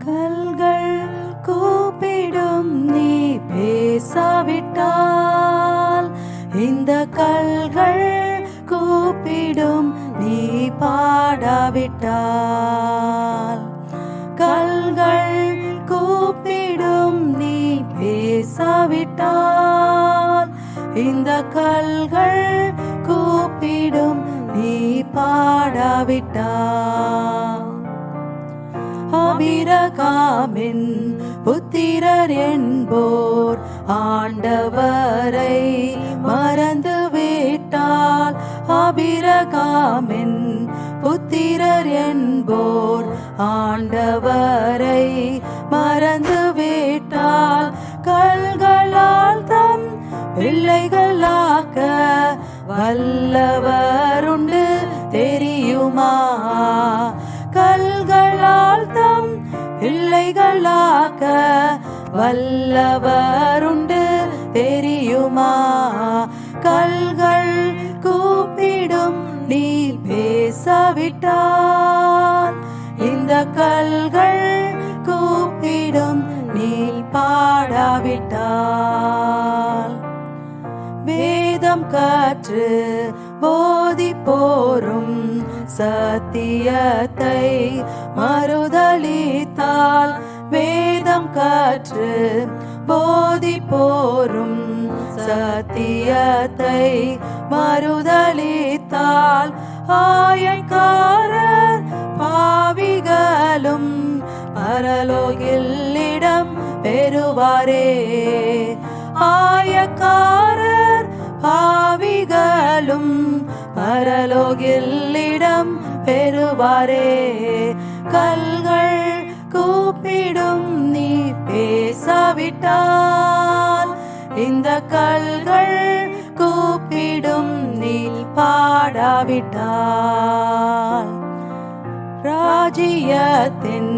கல்கள் கூப்பிடும் நீ பேசாவிட்டால் இந்த கல்கள் கூப்பிடும் நீ பாடாவிட்டால் கல்கள் கூப்பிடும் நீ பேசாவிட்டால் இந்த கல்கள் கூப்பிடும் நீ பாடாவிட்டால் அபிரகாமின் புத்திரர் என்போர் ஆண்டவரை மறந்து விட்டால் அபிரகாமின் புத்திரர் என்போர் ஆண்டவரை மறந்து விட்டால் கல்களால் தம் பிள்ளைகளாக்க வல்லவருண்டு தெரியுமா? பிள்ளைகளாக்க வல்லவருண்டு தெரியுமா? கல்கள் கூப்பிடும் நீ பேசாவிட்டால் இந்த கல்கள் கூப்பிடும் நீ பாடாவிட்டால். வேதம் கற்று போதி போரும் சத்தியத்தை மறுதளித்தால் காற்று போதி போரும் சத்தியத்தை மறுதளித்தால் ஆயக்காரர் பாவிகளும் பரலோகில் இடம் பெறுவாரே. ஆயக்காரர் பாவிகளும் பரலோகில் இடம் பெறுவாரே. கல்கள் கூப்பிடும் பேசாவிட்டால் இந்த கல்கள் கூப்பிடும் நீல் பாடாவிட்டால். ராஜ்யத்தின்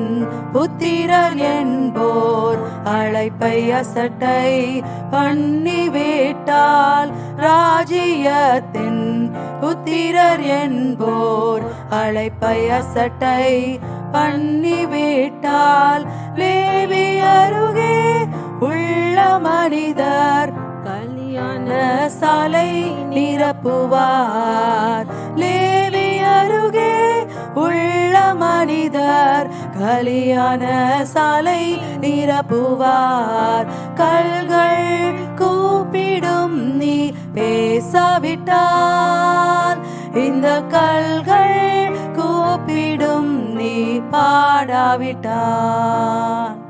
புத்திரர் என்போர் அழைப்பை அசட்டை பண்ணிவிட்டால் ராஜ்யத்தின் புத்திரர் என்போர் அழைப்பை அசட்டை பண்ணி பண்ணிவிட்டால் லேவி அருகே உள்ள மனிதர் கல்யாண சாலை நிரப்புவார். லேவி அருகே உள்ள மனிதர் கல்யாண சாலை நிரப்புவார். கல்கள் கூப்பிடும் நீ பேசாவிட்டால் இந்த கல்கள் கூப்பிடும்